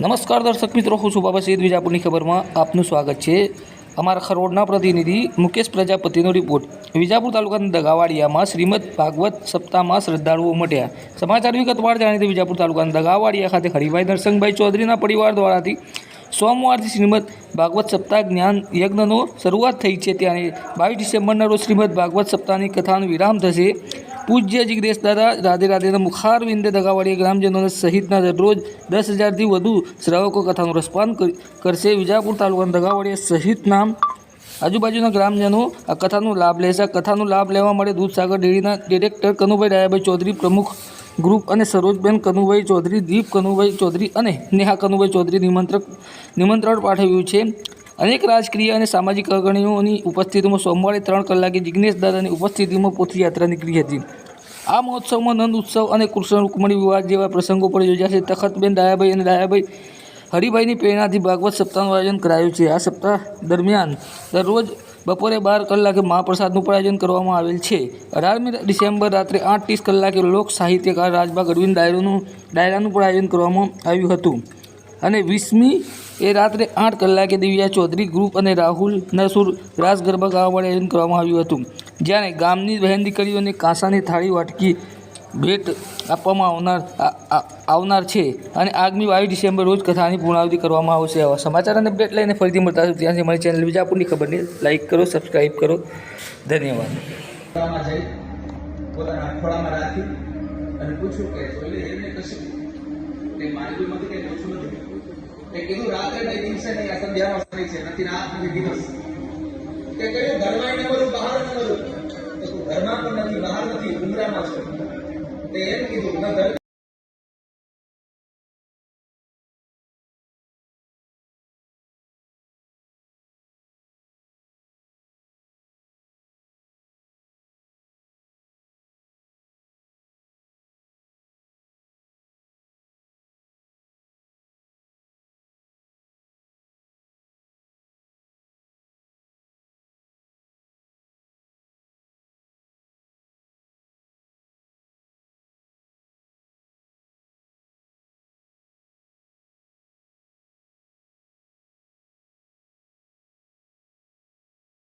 નમસ્કાર દર્શક મિત્રો, હું છું બાબા સૈયદ વિજાપુરની ખબરમાં. આપનું સ્વાગત છે. અમારા ખરોડના પ્રતિનિધિ મુકેશ પ્રજાપતિનો રિપોર્ટ. વિજાપુર તાલુકાના દગાવાડિયામાં શ્રીમદ ભાગવત સપ્તાહમાં શ્રદ્ધાળુઓ મટ્યા સમાચાર વિગતવાર જાણીતી વિજાપુર તાલુકાના દગાવાડિયા ખાતે હરિભાઈ નરસંગભાઈ ચૌધરીના પરિવાર દ્વારાથી સોમવારથી શ્રીમદ ભાગવત સપ્તાહ જ્ઞાન યજ્ઞનો શરૂઆત થઈ છે. ત્યારે બાવીસ ડિસેમ્બરના રોજ શ્રીમદ ભાગવત સપ્તાહની કથાનો વિરામ થશે. પૂજ્ય જિગ્નેશ દાદા, રાધે રાધેના મુખાર વિંદે દગાવાડીયા ગ્રામજનો સહિતના દરરોજ દસ હજારથી વધુ શ્રાવકો કથાનું રસપાન કરશે. વિજાપુર તાલુકાના દગાવાડીયા સહિતના આજુબાજુના ગ્રામજનો આ કથાનો લાભ લેશે. કથાનો લાભ લેવા માટે દૂધસાગર ડેરીના ડિરેક્ટર કનુભાઈ ડાયાભાઈ ચૌધરી પ્રમુખ ગ્રુપ અને સરોજબેન કનુભાઈ ચૌધરી, દીપ કનુભાઈ ચૌધરી અને નેહા કનુભાઈ ચૌધરી નિમંત્રક નિમંત્રણ પાઠવ્યું છે. અનેક રાજકીય અને સામાજિક અગ્રણીઓની ઉપસ્થિતિમાં સોમવારે ત્રણ કલાકે જિજ્ઞેશ દાદાની ઉપસ્થિતિમાં પોથીયાત્રા નીકળી હતી. આ મહોત્સવમાં નંદ ઉત્સવ અને કૃષ્ણ રૂકમણી વિવાહ જેવા પ્રસંગો પણ યોજાશે. તખતબેન દાયાભાઈ અને દાયાભાઈ હરિભાઈની પ્રેરણાથી ભાગવત સપ્તાહનું આયોજન કરાયું છે. આ સપ્તાહ દરમિયાન દરરોજ બપોરે બાર કલાકે મહાપ્રસાદનું પણ આયોજન કરવામાં આવેલ છે. અઢારમી ડિસેમ્બર રાત્રે આઠ ત્રીસ કલાકે લોક સાહિત્યકાર રાજબાગ અરવિંદ ડાયરોનું ડાયરાનું પણ આયોજન કરવામાં આવ્યું હતું. અને વીસમી એ રાત્રે આઠ કલાકે દિવ્યા ચૌધરી ગ્રુપ અને રાહુલ નસુર રાસ ગરબા ગાવા માટે આયોજન કરવામાં આવ્યું હતું. જ્યારે ગામની બહેન દીકરીઓને કાંસાની થાળી વાટકી ભેટ આપવામાં આવનાર આવનાર છે અને આગામી બાવીસ ડિસેમ્બર રોજ કથાની પૂર્ણાવધિ કરવામાં આવશે. આવા સમાચાર અને અપડેટ લઈને ફરીથી મળતા છું ત્યાંથી મારી ચેનલ વિજાપુરની ખબરને લાઇક કરો સબસ્ક્રાઈબ કરો. ધન્યવાદ. પોતાના ખોળામાં રાખી અને પૂછ્યું કે જોઈ કશું? તે માંડવીમાંથી કઈ ઓછું નથી? તે કીધું, રાત્રે નહીં દિવસે છે, નથી રાત દિવસ તે કહ્યું ઘરમાં ને બધું બહાર ન બધું તો પણ નથી, બહાર નથી, ઉમરામાં છો. તે એમ કીધું